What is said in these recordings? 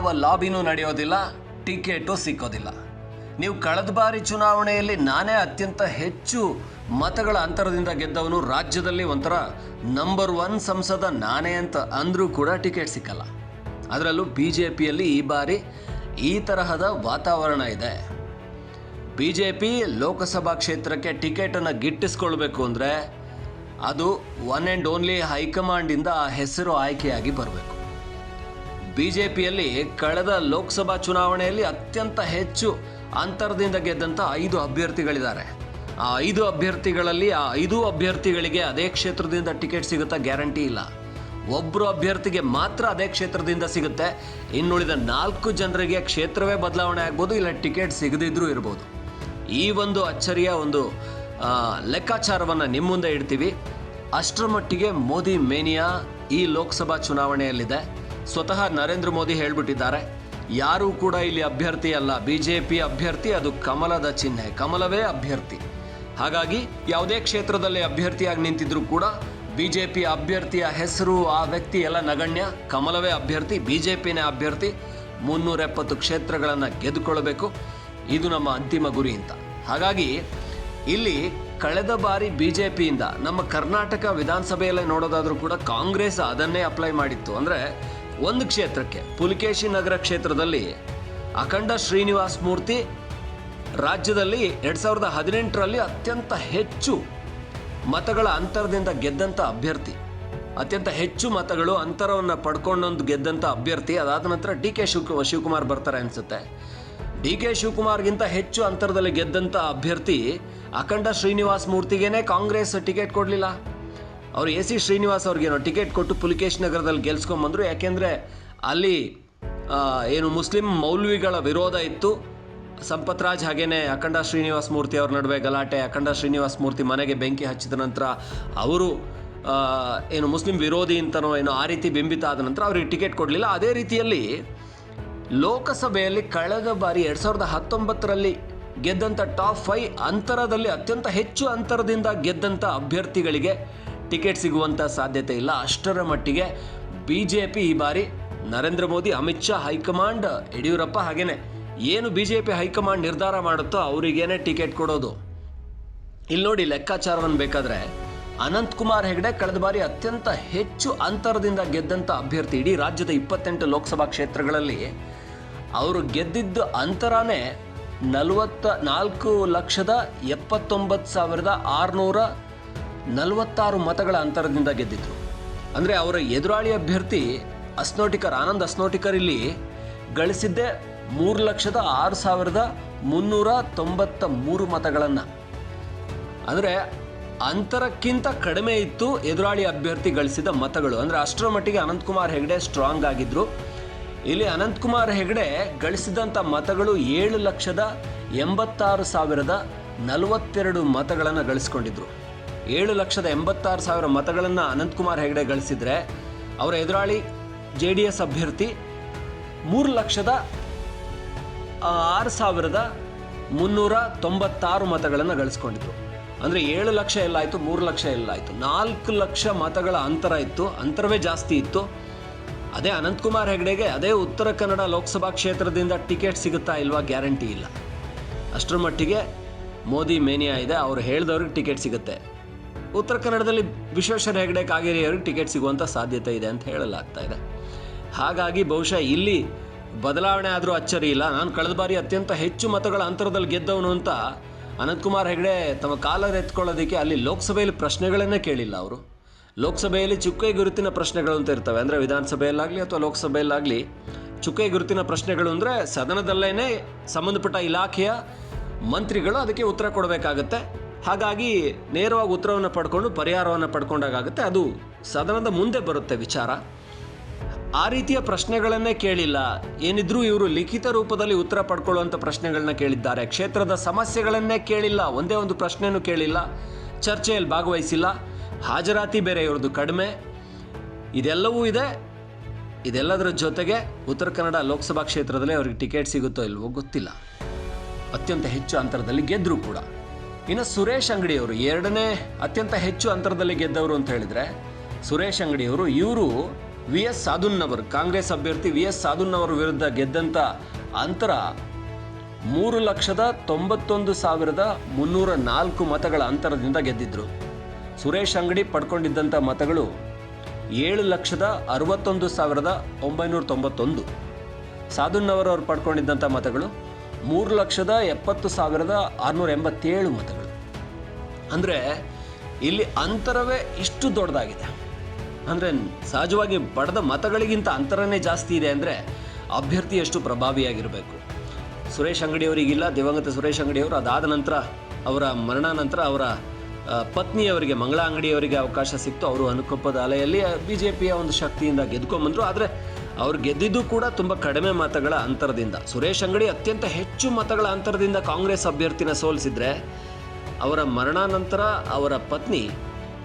ಯಾವ ಲಾಬಿನೂ ನಡೆಯೋದಿಲ್ಲ, ಟಿಕೆಟು ಸಿಕ್ಕೋದಿಲ್ಲ. ನೀವು ಕಳೆದ ಬಾರಿ ಚುನಾವಣೆಯಲ್ಲಿ ನಾನೇ ಅತ್ಯಂತ ಹೆಚ್ಚು ಮತಗಳ ಅಂತರದಿಂದ ಗೆದ್ದವನು ರಾಜ್ಯದಲ್ಲಿ ಒಂಥರ ನಂಬರ್ ಒನ್ ಸಂಸದ ನಾನೇ ಅಂತ ಅಂದರೂ ಕೂಡ ಟಿಕೆಟ್ ಸಿಕ್ಕಲ್ಲ. ಅದರಲ್ಲೂ ಬಿ ಜೆ ಪಿಯಲ್ಲಿ ಈ ಬಾರಿ ಈ ತರಹದ ವಾತಾವರಣ ಇದೆ. ಬಿ ಜೆ ಪಿ ಲೋಕಸಭಾ ಕ್ಷೇತ್ರಕ್ಕೆ ಟಿಕೆಟನ್ನು ಗಿಟ್ಟಿಸ್ಕೊಳ್ಬೇಕು ಅಂದರೆ ಅದು ಒನ್ ಆ್ಯಂಡ್ ಓನ್ಲಿ ಹೈಕಮಾಂಡಿಂದ ಆ ಹೆಸರು ಆಯ್ಕೆಯಾಗಿ ಬರಬೇಕು. ಬಿ ಜೆ ಪಿಯಲ್ಲಿ ಕಳೆದ ಲೋಕಸಭಾ ಚುನಾವಣೆಯಲ್ಲಿ ಅತ್ಯಂತ ಹೆಚ್ಚು ಅಂತರದಿಂದ ಗೆದ್ದಂಥ ಐದು ಅಭ್ಯರ್ಥಿಗಳಿದ್ದಾರೆ. ಆ ಐದು ಅಭ್ಯರ್ಥಿಗಳಲ್ಲಿ ಆ ಐದು ಅಭ್ಯರ್ಥಿಗಳಿಗೆ ಅದೇ ಕ್ಷೇತ್ರದಿಂದ ಟಿಕೆಟ್ ಸಿಗುತ್ತಾ ಗ್ಯಾರಂಟಿ ಇಲ್ಲ. ಒಬ್ಬರು ಅಭ್ಯರ್ಥಿಗೆ ಮಾತ್ರ ಅದೇ ಕ್ಷೇತ್ರದಿಂದ ಸಿಗುತ್ತೆ. ಇನ್ನುಳಿದ ನಾಲ್ಕು ಜನರಿಗೆ ಕ್ಷೇತ್ರವೇ ಬದಲಾವಣೆ ಆಗ್ಬೋದು, ಇಲ್ಲ ಟಿಕೆಟ್ ಸಿಗದಿದ್ರೂ ಇರ್ಬೋದು. ಈ ಒಂದು ಅಚ್ಚರಿಯ ಒಂದು ಲೆಕ್ಕಾಚಾರವನ್ನು ನಿಮ್ಮ ಮುಂದೆ ಇಡ್ತೀವಿ. ಅಷ್ಟರ ಮಟ್ಟಿಗೆ ಮೋದಿ ಮೇನಿಯಾ ಈ ಲೋಕಸಭಾ ಚುನಾವಣೆಯಲ್ಲಿದೆ. ಸ್ವತಃ ನರೇಂದ್ರ ಮೋದಿ ಹೇಳ್ಬಿಟ್ಟಿದ್ದಾರೆ. ಯಾರೂ ಕೂಡ ಇಲ್ಲಿ ಅಭ್ಯರ್ಥಿ ಅಲ್ಲ. ಬಿ ಜೆ ಪಿ ಅಭ್ಯರ್ಥಿ, ಅದು ಕಮಲದ ಚಿಹ್ನೆ. ಕಮಲವೇ ಅಭ್ಯರ್ಥಿ. ಹಾಗಾಗಿ ಯಾವುದೇ ಕ್ಷೇತ್ರದಲ್ಲಿ ಅಭ್ಯರ್ಥಿಯಾಗಿ ನಿಂತಿದ್ರು ಕೂಡ ಬಿ ಜೆ ಪಿ ಅಭ್ಯರ್ಥಿಯ ಹೆಸರು, ಆ ವ್ಯಕ್ತಿ ಎಲ್ಲ ನಗಣ್ಯ. ಕಮಲವೇ ಅಭ್ಯರ್ಥಿ ಬಿ ಜೆ ಪಿನೇ ಅಭ್ಯರ್ಥಿ. ಮುನ್ನೂರ ಎಪ್ಪತ್ತು ಕ್ಷೇತ್ರಗಳನ್ನು ಗೆದ್ದುಕೊಳ್ಳಬೇಕು ಇದು ನಮ್ಮ ಅಂತಿಮ ಗುರಿ ಅಂತ. ಹಾಗಾಗಿ ಇಲ್ಲಿ ಕಳೆದ ಬಾರಿ ಬಿ ಜೆ ಪಿಯಿಂದ ನಮ್ಮ ಕರ್ನಾಟಕ ವಿಧಾನಸಭೆಯಲ್ಲೇ ನೋಡೋದಾದರೂ ಕೂಡ ಕಾಂಗ್ರೆಸ್ ಅದನ್ನೇ ಅಪ್ಲೈ ಮಾಡಿತ್ತು. ಅಂದರೆ ಒಂದು ಕ್ಷೇತ್ರಕ್ಕೆ. ಪುಲಿಕೇಶಿ ನಗರ ಕ್ಷೇತ್ರದಲ್ಲಿ ಅಖಂಡ ಶ್ರೀನಿವಾಸ್ ಮೂರ್ತಿ ರಾಜ್ಯದಲ್ಲಿ ಎರಡು ಸಾವಿರದ ಹದಿನೆಂಟರಲ್ಲಿ ಅತ್ಯಂತ ಹೆಚ್ಚು ಮತಗಳ ಅಂತರದಿಂದ ಗೆದ್ದಂಥ ಅಭ್ಯರ್ಥಿ. ಅತ್ಯಂತ ಹೆಚ್ಚು ಮತಗಳು ಅಂತರವನ್ನು ಪಡ್ಕೊಂಡೊಂದು ಗೆದ್ದಂಥ ಅಭ್ಯರ್ಥಿ. ಅದಾದ ನಂತರ ಡಿ ಕೆ ಶಿವ ಶಿವಕುಮಾರ್ ಬರ್ತಾರೆ ಅನಿಸುತ್ತೆ. ಡಿ ಕೆ ಶಿವಕುಮಾರ್ಗಿಂತ ಹೆಚ್ಚು ಅಂತರದಲ್ಲಿ ಗೆದ್ದಂಥ ಅಭ್ಯರ್ಥಿ ಅಖಂಡ ಶ್ರೀನಿವಾಸ್ ಮೂರ್ತಿಗೇನೆ ಕಾಂಗ್ರೆಸ್ ಟಿಕೆಟ್ ಕೊಡಲಿಲ್ಲ. ಅವ್ರು ಎ ಸಿ ಶ್ರೀನಿವಾಸ್ ಅವ್ರಿಗೇನೋ ಟಿಕೆಟ್ ಕೊಟ್ಟು ಪುಲಿಕೇಶ್ ನಗರದಲ್ಲಿ ಗೆಲ್ಸ್ಕೊಂಬಂದರು. ಯಾಕೆಂದರೆ ಅಲ್ಲಿ ಏನು ಮುಸ್ಲಿಂ ಮೌಲ್ವಿಗಳ ವಿರೋಧ ಇತ್ತು. ಸಂಪತ್ ರಾಜ್ ಹಾಗೇನೆ ಅಖಂಡ ಶ್ರೀನಿವಾಸ್ ಮೂರ್ತಿ ಅವ್ರ ನಡುವೆ ಗಲಾಟೆ, ಅಖಂಡ ಶ್ರೀನಿವಾಸ್ ಮೂರ್ತಿ ಮನೆಗೆ ಬೆಂಕಿ ಹಚ್ಚಿದ ನಂತರ ಅವರು ಏನು ಮುಸ್ಲಿಂ ವಿರೋಧಿ ಅಂತನೋ ಏನೋ ಆ ರೀತಿ ಬಿಂಬಿತ ಆದ ನಂತರ ಅವರಿಗೆ ಟಿಕೆಟ್ ಕೊಡಲಿಲ್ಲ. ಅದೇ ರೀತಿಯಲ್ಲಿ ಲೋಕಸಭೆಯಲ್ಲಿ ಕಳೆದ ಬಾರಿ ಎರಡು ಸಾವಿರದ ಹತ್ತೊಂಬತ್ತರಲ್ಲಿ ಗೆದ್ದಂಥ ಟಾಪ್ ಫೈವ್ ಅಂತರದಲ್ಲಿ ಅತ್ಯಂತ ಹೆಚ್ಚು ಅಂತರದಿಂದ ಗೆದ್ದಂಥ ಅಭ್ಯರ್ಥಿಗಳಿಗೆ ಟಿಕೆಟ್ ಸಿಗುವಂಥ ಸಾಧ್ಯತೆ ಇಲ್ಲ. ಅಷ್ಟರ ಮಟ್ಟಿಗೆ ಬಿ ಜೆ ಪಿ ಈ ಬಾರಿ ನರೇಂದ್ರ ಮೋದಿ, ಅಮಿತ್ ಶಾ, ಹೈಕಮಾಂಡ್, ಯಡಿಯೂರಪ್ಪ ಹಾಗೇನೆ. ಏನು ಬಿ ಜೆ ಪಿ ಹೈಕಮಾಂಡ್ ನಿರ್ಧಾರ ಮಾಡುತ್ತೋ ಅವರಿಗೇನೆ ಟಿಕೆಟ್ ಕೊಡೋದು. ಇಲ್ಲಿ ನೋಡಿ ಲೆಕ್ಕಾಚಾರವನ್ನು ಬೇಕಾದ್ರೆ ಅನಂತ್ ಕುಮಾರ್ ಹೆಗಡೆ ಕಳೆದ ಬಾರಿ ಅತ್ಯಂತ ಹೆಚ್ಚು ಅಂತರದಿಂದ ಗೆದ್ದಂಥ ಅಭ್ಯರ್ಥಿ ಇಡೀ ರಾಜ್ಯದ ಇಪ್ಪತ್ತೆಂಟು ಲೋಕಸಭಾ ಕ್ಷೇತ್ರಗಳಲ್ಲಿ ಅವರು ಗೆದ್ದಿದ್ದ ಅಂತರನೇ ನಲವತ್ತ ನಾಲ್ಕು ಲಕ್ಷದ ಎಪ್ಪತ್ತೊಂಬತ್ತು ಸಾವಿರದ ಆರುನೂರ ನಲವತ್ತಾರು ಮತಗಳ ಅಂತರದಿಂದ ಗೆದ್ದಿತು ಅಂದರೆ ಅವರ ಎದುರಾಳಿ ಅಭ್ಯರ್ಥಿ ಅಸ್ನೋಟಿಕರ್, ಆನಂದ್ ಅಸ್ನೋಟಿಕರ್ ಇಲ್ಲಿ ಗಳಿಸಿದ್ದೇ ಮೂರು ಲಕ್ಷದ ಆರು ಸಾವಿರದ ಮುನ್ನೂರ ತೊಂಬತ್ತ ಮೂರು ಮತಗಳನ್ನು. ಅಂದರೆ ಅಂತರಕ್ಕಿಂತ ಕಡಿಮೆ ಇತ್ತು ಎದುರಾಳಿ ಅಭ್ಯರ್ಥಿ ಗಳಿಸಿದ ಮತಗಳು. ಅಂದರೆ ಅಷ್ಟರ ಮಟ್ಟಿಗೆ ಅನಂತಕುಮಾರ್ ಹೆಗಡೆ ಸ್ಟ್ರಾಂಗ್ ಆಗಿದ್ರು. ಇಲ್ಲಿ ಅನಂತಕುಮಾರ್ ಹೆಗಡೆ ಗಳಿಸಿದಂಥ ಮತಗಳು ಏಳು ಲಕ್ಷದ ಎಂಬತ್ತಾರು ಸಾವಿರದ ನಲವತ್ತೆರಡು ಮತಗಳನ್ನು ಗಳಿಸ್ಕೊಂಡಿದ್ರು. ಏಳು ಲಕ್ಷದ ಎಂಬತ್ತಾರು ಸಾವಿರ ಮತಗಳನ್ನು ಅನಂತಕುಮಾರ್ ಹೆಗಡೆ ಗಳಿಸಿದರೆ ಅವರ ಎದುರಾಳಿ ಜೆ ಡಿ ಎಸ್ ಅಭ್ಯರ್ಥಿ ಮೂರು ಲಕ್ಷದ ಆರು ಸಾವಿರದ ಮುನ್ನೂರ ತೊಂಬತ್ತಾರು ಮತಗಳನ್ನು ಗಳಿಸ್ಕೊಂಡಿದ್ರು. ಅಂದರೆ ಏಳು ಲಕ್ಷ ಎಲ್ಲಾಯಿತು ಮೂರು ಲಕ್ಷ ಎಲ್ಲಾಯಿತು ನಾಲ್ಕು ಲಕ್ಷ ಮತಗಳ ಅಂತರ ಇತ್ತು, ಅಂತರವೇ ಜಾಸ್ತಿ ಇತ್ತು. ಅದೇ ಅನಂತಕುಮಾರ್ ಹೆಗಡೆಗೆ ಅದೇ ಉತ್ತರ ಕನ್ನಡ ಲೋಕಸಭಾ ಕ್ಷೇತ್ರದಿಂದ ಟಿಕೆಟ್ ಸಿಗುತ್ತಾ ಇಲ್ವಾ ಗ್ಯಾರಂಟಿ ಇಲ್ಲ. ಅಷ್ಟರ ಮಟ್ಟಿಗೆ ಮೋದಿ ಮೇನಿಯಾ ಇದೆ, ಅವ್ರು ಹೇಳ್ದವ್ರಿಗೆ ಟಿಕೆಟ್ ಸಿಗುತ್ತೆ. ಉತ್ತರ ಕನ್ನಡದಲ್ಲಿ ವಿಶ್ವೇಶ್ವರ ಹೆಗಡೆ, ಕಾಗೇರಿ ಅವ್ರಿಗೆ ಟಿಕೆಟ್ ಸಿಗುವಂಥ ಸಾಧ್ಯತೆ ಇದೆ ಅಂತ ಹೇಳಲಾಗ್ತಾ ಇದೆ. ಹಾಗಾಗಿ ಬಹುಶಃ ಇಲ್ಲಿ ಬದಲಾವಣೆ ಆದರೂ ಅಚ್ಚರಿ ಇಲ್ಲ. ನಾನು ಕಳೆದ ಬಾರಿ ಅತ್ಯಂತ ಹೆಚ್ಚು ಮತಗಳ ಅಂತರದಲ್ಲಿ ಗೆದ್ದವನು ಅಂತ ಅನಂತಕುಮಾರ್ ಹೆಗಡೆ ತಮ್ಮ ಕಾಲರ್ ಎತ್ಕೊಳ್ಳೋದಕ್ಕೆ ಅಲ್ಲಿ ಲೋಕಸಭೆಯಲ್ಲಿ ಪ್ರಶ್ನೆಗಳನ್ನೇ ಕೇಳಿಲ್ಲ ಅವರು. ಲೋಕಸಭೆಯಲ್ಲಿ ಚುಕ್ಕೆ ಗುರುತಿನ ಪ್ರಶ್ನೆಗಳು ಅಂತ ಇರ್ತವೆ. ಅಂದರೆ ವಿಧಾನಸಭೆಯಲ್ಲಾಗಲಿ ಅಥವಾ ಲೋಕಸಭೆಯಲ್ಲಾಗಲಿ ಚುಕ್ಕೆ ಗುರುತಿನ ಪ್ರಶ್ನೆಗಳು ಅಂದರೆ ಸದನದಲ್ಲೇ ಸಂಬಂಧಪಟ್ಟ ಇಲಾಖೆಯ ಮಂತ್ರಿಗಳು ಅದಕ್ಕೆ ಉತ್ತರ ಕೊಡಬೇಕಾಗತ್ತೆ. ಹಾಗಾಗಿ ನೇರವಾಗಿ ಉತ್ತರವನ್ನು ಪಡ್ಕೊಂಡು ಪರಿಹಾರವನ್ನು ಪಡ್ಕೊಂಡಾಗುತ್ತೆ ಅದು ಸದನದ ಮುಂದೆ ಬರುತ್ತೆ ವಿಚಾರ. ಆ ರೀತಿಯ ಪ್ರಶ್ನೆಗಳನ್ನೇ ಕೇಳಿಲ್ಲ. ಏನಿದ್ರೂ ಇವರು ಲಿಖಿತ ರೂಪದಲ್ಲಿ ಉತ್ತರ ಪಡ್ಕೊಳ್ಳುವಂಥ ಪ್ರಶ್ನೆಗಳನ್ನ ಕೇಳಿದ್ದಾರೆ. ಕ್ಷೇತ್ರದ ಸಮಸ್ಯೆಗಳನ್ನೇ ಕೇಳಿಲ್ಲ. ಒಂದೇ ಒಂದು ಪ್ರಶ್ನೆನೂ ಕೇಳಿಲ್ಲ. ಚರ್ಚೆಯಲ್ಲಿ ಭಾಗವಹಿಸಿಲ್ಲ. ಹಾಜರಾತಿ ಬೇರೆ ಇವ್ರದ್ದು ಕಡಿಮೆ. ಇದೆಲ್ಲವೂ ಇದೆ. ಇದೆಲ್ಲದರ ಜೊತೆಗೆ ಉತ್ತರ ಕನ್ನಡ ಲೋಕಸಭಾ ಕ್ಷೇತ್ರದಲ್ಲಿ ಅವ್ರಿಗೆ ಟಿಕೆಟ್ ಸಿಗುತ್ತೋ ಇಲ್ವೋ ಗೊತ್ತಿಲ್ಲ. ಅತ್ಯಂತ ಹೆಚ್ಚು ಅಂತರದಲ್ಲಿ ಗೆದ್ದರೂ ಕೂಡ. ಇನ್ನು ಸುರೇಶ್ ಅಂಗಡಿಯವರು ಎರಡನೇ ಅತ್ಯಂತ ಹೆಚ್ಚು ಅಂತರದಲ್ಲಿ ಗೆದ್ದವರು ಅಂತ ಹೇಳಿದರೆ, ಸುರೇಶ್ ಅಂಗಡಿಯವರು ಇವರು ವಿ ಎಸ್ ಸಾಧುನ್ನವರ್, ಕಾಂಗ್ರೆಸ್ ಅಭ್ಯರ್ಥಿ ವಿ ಎಸ್ ಸಾಧುನ್ನವರ ವಿರುದ್ಧ ಗೆದ್ದಂಥ ಅಂತರ ಮೂರು ಲಕ್ಷದ ತೊಂಬತ್ತೊಂದು ಸಾವಿರದ ಮುನ್ನೂರ ನಾಲ್ಕು ಮತಗಳ ಅಂತರದಿಂದ ಗೆದ್ದಿದ್ರು. ಸುರೇಶ್ ಅಂಗಡಿ ಪಡ್ಕೊಂಡಿದ್ದಂಥ ಮತಗಳು ಏಳು ಲಕ್ಷದ ಅರವತ್ತೊಂದು ಸಾವಿರದ ಒಂಬೈನೂರ ತೊಂಬತ್ತೊಂದು. ಸಾಧುನ್ನವರವ್ರು ಪಡ್ಕೊಂಡಿದ್ದಂಥ ಮತಗಳು ಮೂರು ಲಕ್ಷದ ಎಪ್ಪತ್ತು ಸಾವಿರದ ಆರುನೂರ ಎಂಬತ್ತೇಳು ಮತಗಳು. ಅಂದರೆ ಇಲ್ಲಿ ಅಂತರವೇ ಇಷ್ಟು ದೊಡ್ಡದಾಗಿದೆ. ಅಂದರೆ ಸಹಜವಾಗಿ ಪಡೆದ ಮತಗಳಿಗಿಂತ ಅಂತರನೇ ಜಾಸ್ತಿ ಇದೆ ಅಂದರೆ ಅಭ್ಯರ್ಥಿ ಎಷ್ಟು ಪ್ರಭಾವಿಯಾಗಿರಬೇಕು. ಸುರೇಶ್ ಅಂಗಡಿಯವರಿಗಿಲ್ಲ ದಿವಂಗತ ಸುರೇಶ್ ಅಂಗಡಿಯವರು ಅದಾದ ನಂತರ ಅವರ ಮರಣಾನಂತರ ಅವರ ಪತ್ನಿಯವರಿಗೆ ಮಂಗಳ ಅಂಗಡಿಯವರಿಗೆ ಅವಕಾಶ ಸಿಕ್ತು. ಅವರು ಅನುಕಂಪದ ಅಲೆಯಲ್ಲಿ ಬಿ ಜೆ ಪಿಯ ಒಂದು ಶಕ್ತಿಯಿಂದ ಗೆದ್ಕೊಂಬಂದರು ಆದರೆ ಅವ್ರು ಗೆದ್ದಿದ್ದು ಕೂಡ ತುಂಬ ಕಡಿಮೆ ಮತಗಳ ಅಂತರದಿಂದ. ಸುರೇಶ್ ಅಂಗಡಿ ಅತ್ಯಂತ ಹೆಚ್ಚು ಮತಗಳ ಅಂತರದಿಂದ ಕಾಂಗ್ರೆಸ್ ಅಭ್ಯರ್ಥಿನ ಸೋಲಿಸಿದ್ರೆ, ಅವರ ಮರಣಾನಂತರ ಅವರ ಪತ್ನಿ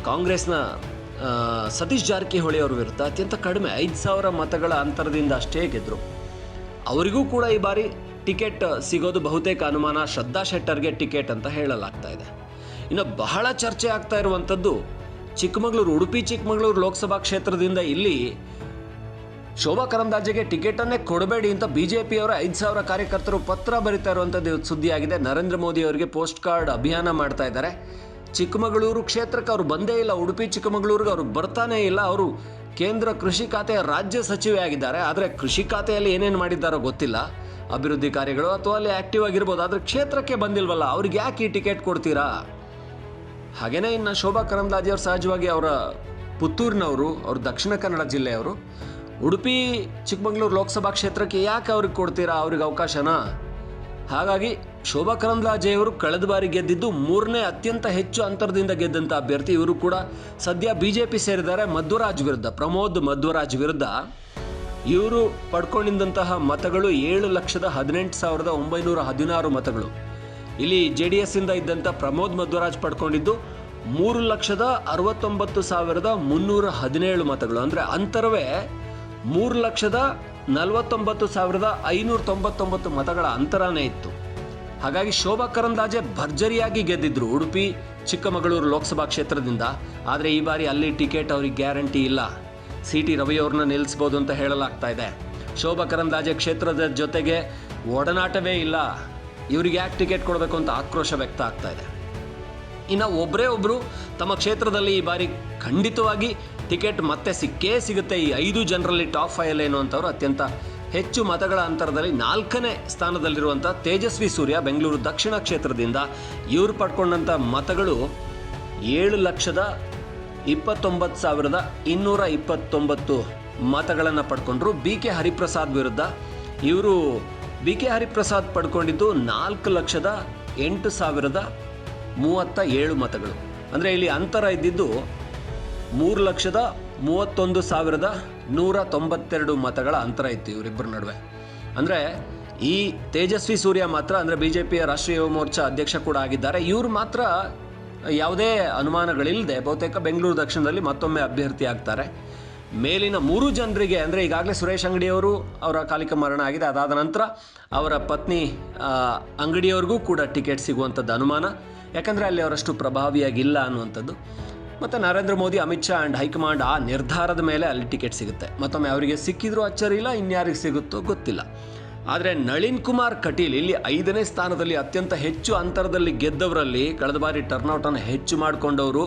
ಕಾಂಗ್ರೆಸ್ನ ಸತೀಶ್ ಜಾರಕಿಹೊಳಿ ಅವರ ವಿರುದ್ಧ ಅತ್ಯಂತ ಕಡಿಮೆ ಐದು ಸಾವಿರ ಮತಗಳ ಅಂತರದಿಂದ ಅಷ್ಟೇ ಗೆದ್ದರು ಅವರಿಗೂ ಕೂಡ ಈ ಬಾರಿ ಟಿಕೆಟ್ ಸಿಗೋದು ಬಹುತೇಕ ಅನುಮಾನ. ಶ್ರದ್ಧಾ ಶೆಟ್ಟರ್ಗೆ ಟಿಕೆಟ್ ಅಂತ ಹೇಳಲಾಗ್ತಾ ಇದೆ. ಇನ್ನು ಬಹಳ ಚರ್ಚೆ ಆಗ್ತಾ ಇರುವಂಥದ್ದು ಚಿಕ್ಕಮಗಳೂರು, ಉಡುಪಿ ಚಿಕ್ಕಮಗಳೂರು ಲೋಕಸಭಾ ಕ್ಷೇತ್ರದಿಂದ ಇಲ್ಲಿ ಶೋಭಾ ಕರಂದಾಜೆಗೆ ಟಿಕೆಟನ್ನೇ ಕೊಡಬೇಡಿ ಅಂತ ಬಿಜೆಪಿಯವರ ಐದು ಸಾವಿರ ಕಾರ್ಯಕರ್ತರು ಪತ್ರ ಬರಿತಾ ಇರುವಂಥದ್ದು ಸುದ್ದಿಯಾಗಿದೆ. ನರೇಂದ್ರ ಮೋದಿ ಅವರಿಗೆ ಪೋಸ್ಟ್ ಕಾರ್ಡ್ ಅಭಿಯಾನ ಮಾಡ್ತಾ ಇದ್ದಾರೆ. ಚಿಕ್ಕಮಗಳೂರು ಕ್ಷೇತ್ರಕ್ಕೆ ಅವರು ಬಂದೇ ಇಲ್ಲ. ಉಡುಪಿ, ಚಿಕ್ಕಮಗಳೂರಿಗೆ ಅವರು ಬರ್ತಾನೇ ಇಲ್ಲ. ಅವರು ಕೇಂದ್ರ ಕೃಷಿ ಖಾತೆಯ ರಾಜ್ಯ ಸಚಿವೆ ಆಗಿದ್ದಾರೆ. ಆದರೆ ಕೃಷಿ ಖಾತೆಯಲ್ಲಿ ಏನೇನು ಮಾಡಿದ್ದಾರೋ ಗೊತ್ತಿಲ್ಲ. ಅಭಿವೃದ್ಧಿ ಕಾರ್ಯಗಳು ಅಥವಾ ಅಲ್ಲಿ ಆಕ್ಟಿವ್ ಆಗಿರ್ಬೋದು. ಆದರೆ ಕ್ಷೇತ್ರಕ್ಕೆ ಬಂದಿಲ್ವಲ್ಲ. ಅವ್ರಿಗೆ ಯಾಕೆ ಈ ಟಿಕೆಟ್ ಕೊಡ್ತೀರಾ? ಹಾಗೇನೇ ಇನ್ನು ಶೋಭಾ ಕರಂದ್ಲಾಜೆ ಅವರು ಸಹಜವಾಗಿ ಅವರ ಪುತ್ತೂರಿನವರು, ಅವರು ದಕ್ಷಿಣ ಕನ್ನಡ ಜಿಲ್ಲೆಯವರು ಉಡುಪಿ, ಚಿಕ್ಕಮಗಳೂರು ಲೋಕಸಭಾ ಕ್ಷೇತ್ರಕ್ಕೆ ಯಾಕೆ ಅವ್ರಿಗೆ ಕೊಡ್ತೀರಾ ಅವ್ರಿಗೆ ಅವಕಾಶನಾ? ಹಾಗಾಗಿ ಶೋಭಾ ಕರಂದ್ಲಾಜೆಯವರು ಕಳೆದ ಬಾರಿ ಗೆದ್ದಿದ್ದು ಮೂರನೇ ಅತ್ಯಂತ ಹೆಚ್ಚು ಅಂತರದಿಂದ ಗೆದ್ದಂಥ ಅಭ್ಯರ್ಥಿ ಇವರು ಕೂಡ ಸದ್ಯ ಬಿ ಜೆ ಪಿ ಸೇರಿದ್ದಾರೆ ಮಧ್ವರಾಜ್ ವಿರುದ್ಧ. ಪ್ರಮೋದ್ ಮಧ್ವರಾಜ್ ವಿರುದ್ಧ ಇವರು ಪಡ್ಕೊಂಡಿದ್ದಂತಹ ಮತಗಳು ಏಳು ಲಕ್ಷದ ಹದಿನೆಂಟು ಸಾವಿರದ ಒಂಬೈನೂರ ಹದಿನಾರು ಮತಗಳು. ಇಲ್ಲಿ ಜೆ ಡಿ ಎಸ್ ಇಂದ ಇದ್ದಂಥ ಪ್ರಮೋದ್ ಮಧ್ವರಾಜ್ ಪಡ್ಕೊಂಡಿದ್ದು ಮೂರು ಲಕ್ಷದ ಅರವತ್ತೊಂಬತ್ತು ಸಾವಿರದ ಮುನ್ನೂರ ಹದಿನೇಳು ಮತಗಳು. ಅಂದರೆ ಅಂತರವೇ ಮೂರು ಲಕ್ಷದ ನಲವತ್ತೊಂಬತ್ತು ಸಾವಿರದ ಐನೂರ ತೊಂಬತ್ತೊಂಬತ್ತು ಮತಗಳ ಅಂತರನೇ ಇತ್ತು. ಹಾಗಾಗಿ ಶೋಭಾ ಕರಂದಾಜೆ ಭರ್ಜರಿಯಾಗಿ ಗೆದ್ದಿದ್ರು ಉಡುಪಿ, ಚಿಕ್ಕಮಗಳೂರು ಲೋಕಸಭಾ ಕ್ಷೇತ್ರದಿಂದ. ಆದರೆ ಈ ಬಾರಿ ಅಲ್ಲಿ ಟಿಕೆಟ್ ಅವ್ರಿಗೆ ಗ್ಯಾರಂಟಿ ಇಲ್ಲ. ಸಿ ಟಿ ರವಿಯವ್ರನ್ನ ನಿಲ್ಲಿಸ್ಬೋದು ಅಂತ ಹೇಳಲಾಗ್ತಾ ಇದೆ. ಶೋಭಾ ಕರಂದಾಜೆ ಕ್ಷೇತ್ರದ ಜೊತೆಗೆ ಒಡನಾಟವೇ ಇಲ್ಲ. ಇವ್ರಿಗೆ ಯಾಕೆ ಟಿಕೆಟ್ ಕೊಡಬೇಕು ಅಂತ ಆಕ್ರೋಶ ವ್ಯಕ್ತ ಆಗ್ತಾ ಇದೆ. ಇನ್ನು ಒಬ್ಬರೇ ಒಬ್ಬರು ತಮ್ಮ ಕ್ಷೇತ್ರದಲ್ಲಿ ಈ ಬಾರಿ ಖಂಡಿತವಾಗಿ ಟಿಕೆಟ್ ಮತ್ತೆ ಸಿಕ್ಕೇ ಸಿಗುತ್ತೆ ಈ ಐದು ಜನರಲ್ಲಿ ಟಾಪ್ ಫೈಲ್ ಏನು ಅಂತವ್ರು ಅತ್ಯಂತ ಹೆಚ್ಚು ಮತಗಳ ಅಂತರದಲ್ಲಿ ನಾಲ್ಕನೇ ಸ್ಥಾನದಲ್ಲಿರುವಂಥ ತೇಜಸ್ವಿ ಸೂರ್ಯ, ಬೆಂಗಳೂರು ದಕ್ಷಿಣ ಕ್ಷೇತ್ರದಿಂದ. ಇವರು ಪಡ್ಕೊಂಡಂಥ ಮತಗಳು ಏಳು ಲಕ್ಷದ ಇಪ್ಪತ್ತೊಂಬತ್ತು ಸಾವಿರದ ಇನ್ನೂರ ಇಪ್ಪತ್ತೊಂಬತ್ತು ಮತಗಳನ್ನು ಪಡ್ಕೊಂಡ್ರು. ಬಿ ಕೆ ಹರಿಪ್ರಸಾದ್ ವಿರುದ್ಧ ಇವರು ಬಿ ಕೆ ಹರಿಪ್ರಸಾದ್ ಪಡ್ಕೊಂಡಿದ್ದು ನಾಲ್ಕು ಲಕ್ಷದ ಎಂಟು ಸಾವಿರದ ಮೂವತ್ತ ಏಳು ಮತಗಳು. ಅಂದರೆ ಇಲ್ಲಿ ಅಂತರ ಇದ್ದಿದ್ದು ಮೂರು ಲಕ್ಷದ ಮೂವತ್ತೊಂದು ಸಾವಿರದ ನೂರ ತೊಂಬತ್ತೆರಡು ಮತಗಳ ಅಂತರ ಇತ್ತು ಇವರಿಬ್ಬರ ನಡುವೆ. ಅಂದರೆ ಈ ತೇಜಸ್ವಿ ಸೂರ್ಯ ಮಾತ್ರ, ಅಂದರೆ ಬಿ ಜೆ ಪಿಯ ರಾಷ್ಟ್ರೀಯ ಯುವ ಮೋರ್ಚಾ ಅಧ್ಯಕ್ಷ ಕೂಡ ಆಗಿದ್ದಾರೆ. ಇವರು ಮಾತ್ರ ಯಾವುದೇ ಅನುಮಾನಗಳಿಲ್ಲದೆ ಬಹುತೇಕ ಬೆಂಗಳೂರು ದಕ್ಷಿಣದಲ್ಲಿ ಮತ್ತೊಮ್ಮೆ ಅಭ್ಯರ್ಥಿ ಆಗ್ತಾರೆ. ಮೇಲಿನ ಮೂರು ಜನರಿಗೆ, ಅಂದರೆ ಈಗಾಗಲೇ ಸುರೇಶ್ ಅಂಗಡಿಯವರು ಅವರ ಕಾಲಿಕ ಮರಣ ಆಗಿದೆ. ಅದಾದ ನಂತರ ಅವರ ಪತ್ನಿ ಅಂಗಡಿಯವ್ರಿಗೂ ಕೂಡ ಟಿಕೆಟ್ ಸಿಗುವಂಥದ್ದು ಅನುಮಾನ. ಯಾಕಂದರೆ ಅಲ್ಲಿ ಅವರಷ್ಟು ಪ್ರಭಾವಿಯಾಗಿಲ್ಲ ಅನ್ನುವಂಥದ್ದು. ಮತ್ತು Narendra Modi, Amit Shah and high command ಆ ನಿರ್ಧಾರದ ಮೇಲೆ ಅಲ್ಲಿ ಟಿಕೆಟ್ ಸಿಗುತ್ತೆ. ಮತ್ತೊಮ್ಮೆ ಅವರಿಗೆ ಸಿಕ್ಕಿದ್ರೂ ಅಚ್ಚರಿ ಇಲ್ಲ ಇನ್ಯಾರಿಗೆ ಸಿಗುತ್ತೋ ಗೊತ್ತಿಲ್ಲ. ಆದರೆ ನಳಿನ್ ಕುಮಾರ್ ಕಟೀಲ್ ಇಲ್ಲಿ ಐದನೇ ಸ್ಥಾನದಲ್ಲಿ ಅತ್ಯಂತ ಹೆಚ್ಚು ಅಂತರದಲ್ಲಿ ಗೆದ್ದವರಲ್ಲಿ ಕಳೆದ ಬಾರಿ ಟರ್ನ್ಔಟನ್ನು ಹೆಚ್ಚು ಮಾಡಿಕೊಂಡವರು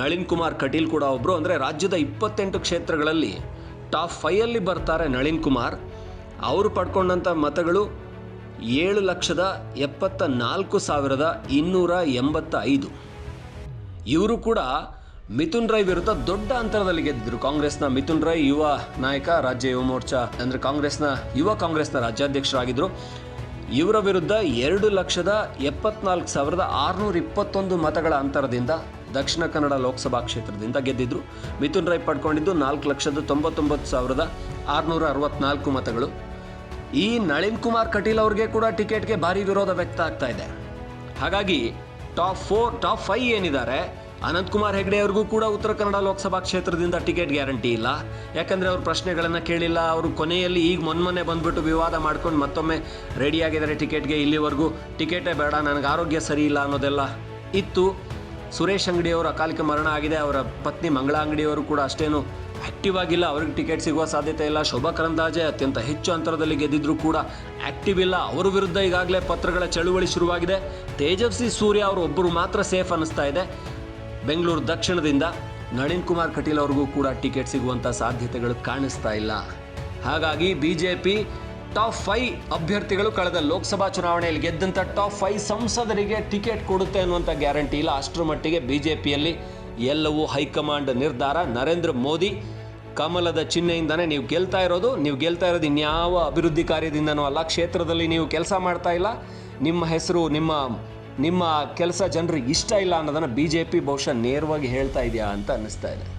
ನಳಿನ್ ಕುಮಾರ್ ಕಟೀಲ್ ಕೂಡ ಒಬ್ಬರು ಅಂದರೆ ರಾಜ್ಯದ ಇಪ್ಪತ್ತೆಂಟು ಕ್ಷೇತ್ರಗಳಲ್ಲಿ ಟಾಪ್ ಫೈಯಲ್ಲಿ ಬರ್ತಾರೆ ನಳಿನ್ ಕುಮಾರ್. ಅವರು ಪಡ್ಕೊಂಡಂಥ ಮತಗಳು ಏಳು ಲಕ್ಷದ ಎಪ್ಪತ್ತ ನಾಲ್ಕು ಸಾವಿರದ ಇನ್ನೂರ ಎಂಬತ್ತ ಐದು. ಇವರು ಕೂಡ ಮಿಥುನ್ ರೈ ವಿರುದ್ಧ ದೊಡ್ಡ ಅಂತರದಲ್ಲಿ ಗೆದ್ದಿದ್ರು ಕಾಂಗ್ರೆಸ್ನ ಮಿಥುನ್ ರೈ ಯುವ ನಾಯಕ, ರಾಜ್ಯ ಯುವ ಮೋರ್ಚಾ ಅಂದರೆ ಕಾಂಗ್ರೆಸ್ನ ಯುವ ಕಾಂಗ್ರೆಸ್ನ ರಾಜ್ಯಾಧ್ಯಕ್ಷರಾಗಿದ್ದರು ಇವರ ವಿರುದ್ಧ ಎರಡು ಲಕ್ಷದ ಎಪ್ಪತ್ನಾಲ್ಕು ಸಾವಿರದ ಆರುನೂರ ಇಪ್ಪತ್ತೊಂದು ಮತಗಳ ಅಂತರದಿಂದ ದಕ್ಷಿಣ ಕನ್ನಡ ಲೋಕಸಭಾ ಕ್ಷೇತ್ರದಿಂದ ಗೆದ್ದಿದ್ರು. ಮಿಥುನ್ ರೈ ಪಡ್ಕೊಂಡಿದ್ದು ನಾಲ್ಕು ಲಕ್ಷದ ತೊಂಬತ್ತೊಂಬತ್ತು ಸಾವಿರದ ಆರುನೂರ ಅರವತ್ನಾಲ್ಕು ಮತಗಳು. ಈ ನಳಿನ್ ಕುಮಾರ್ ಕಟೀಲ್ ಅವ್ರಿಗೆ ಕೂಡ ಟಿಕೆಟ್ಗೆ ಭಾರಿ ವಿರೋಧ ವ್ಯಕ್ತ ಆಗ್ತಾ ಇದೆ. ಹಾಗಾಗಿ ಟಾಪ್ ಫೋರ್, ಟಾಪ್ ಫೈವ್ ಏನಿದ್ದಾರೆ ಅನಂತ್ ಕುಮಾರ್ ಹೆಗ್ಡೆ ಅವ್ರಿಗೂ ಕೂಡ ಉತ್ತರ ಕನ್ನಡ ಲೋಕಸಭಾ ಕ್ಷೇತ್ರದಿಂದ ಟಿಕೆಟ್ ಗ್ಯಾರಂಟಿ ಇಲ್ಲ. ಯಾಕಂದರೆ ಅವ್ರ ಪ್ರಶ್ನೆಗಳನ್ನು ಕೇಳಿಲ್ಲ, ಅವರು ಕೊನೆಯಲ್ಲಿ ಈಗ ಮೊನ್ನೆ ಬಂದ್ಬಿಟ್ಟು ವಿವಾದ ಮಾಡ್ಕೊಂಡು ಮತ್ತೊಮ್ಮೆ ರೆಡಿ ಆಗಿದ್ದಾರೆ ಟಿಕೆಟ್ಗೆ. ಇಲ್ಲಿವರೆಗೂ ಟಿಕೆಟೇ ಬೇಡ, ನನಗೆ ಆರೋಗ್ಯ ಸರಿ ಇಲ್ಲ ಅನ್ನೋದೆಲ್ಲ ಇತ್ತು. ಸುರೇಶ್ ಅಂಗಡಿಯವರು ಅಕಾಲಿಕ ಮರಣ ಆಗಿದೆ, ಅವರ ಪತ್ನಿ ಮಂಗಳ ಅಂಗಡಿಯವರು ಕೂಡ ಅಷ್ಟೇನು ಆಕ್ಟಿವ್ ಆಗಿಲ್ಲ. ಅವ್ರಿಗೆ ಟಿಕೆಟ್ ಸಿಗುವ ಸಾಧ್ಯತೆ ಇಲ್ಲ. ಶೋಭಾ ಕರಂದಾಜೆ ಅತ್ಯಂತ ಹೆಚ್ಚು ಅಂತರದಲ್ಲಿ ಗೆದ್ದಿದ್ರು ಕೂಡ ಆಕ್ಟಿವ್ ಇಲ್ಲ. ಅವರ ವಿರುದ್ಧ ಈಗಾಗಲೇ ಪತ್ರಗಳ ಚಳುವಳಿ ಶುರುವಾಗಿದೆ. ತೇಜಸ್ವಿ ಸೂರ್ಯ ಅವರು ಒಬ್ಬರು ಮಾತ್ರ ಸೇಫ್ ಅನ್ನಿಸ್ತಾ ಇದೆ. ಬೆಂಗಳೂರು ದಕ್ಷಿಣದಿಂದ ನಳಿನ್ ಕುಮಾರ್ ಕಟೀಲ್ ಅವ್ರಿಗೂ ಕೂಡ ಟಿಕೆಟ್ ಸಿಗುವಂಥ ಸಾಧ್ಯತೆಗಳು ಕಾಣಿಸ್ತಾ ಇಲ್ಲ. ಹಾಗಾಗಿ B J P top five ಅಭ್ಯರ್ಥಿಗಳು ಕಳೆದ ಲೋಕಸಭಾ ಚುನಾವಣೆಯಲ್ಲಿ ಗೆದ್ದಂಥ ಟಾಪ್ ಫೈ ಸಂಸದರಿಗೆ ಟಿಕೆಟ್ ಕೊಡುತ್ತೆ ಅನ್ನುವಂಥ ಗ್ಯಾರಂಟಿ ಇಲ್ಲ. ಅಷ್ಟರ ಮಟ್ಟಿಗೆ ಬಿ ಜೆ ಪಿಯಲ್ಲಿ ಎಲ್ಲವೂ ಹೈಕಮಾಂಡ್ ನಿರ್ಧಾರ. ನರೇಂದ್ರ ಮೋದಿ ಕಮಲದ ಚಿಹ್ನೆಯಿಂದನೇ ನೀವು ಗೆಲ್ತಾ ಇರೋದು. ನೀವು ಗೆಲ್ತಾ ಇರೋದು ಇನ್ಯಾವ ಅಭಿವೃದ್ಧಿ ಕಾರ್ಯದಿಂದನೂ ಅಲ್ಲ. ಕ್ಷೇತ್ರದಲ್ಲಿ ನೀವು ಕೆಲಸ ಮಾಡ್ತಾ ಇಲ್ಲ. ನಿಮ್ಮ ಹೆಸರು, ನಿಮ್ಮ ನಿಮ್ಮ ಕೆಲಸ ಜನರಿಗೆ ಇಷ್ಟ ಇಲ್ಲ ಅನ್ನೋದನ್ನು ಬಿ ಜೆ ಪಿ ಬಹುಶಃ ನೇರವಾಗಿ ಹೇಳ್ತಾ ಇದೆಯಾ ಅಂತ ಅನ್ನಿಸ್ತಾ ಇದೆ.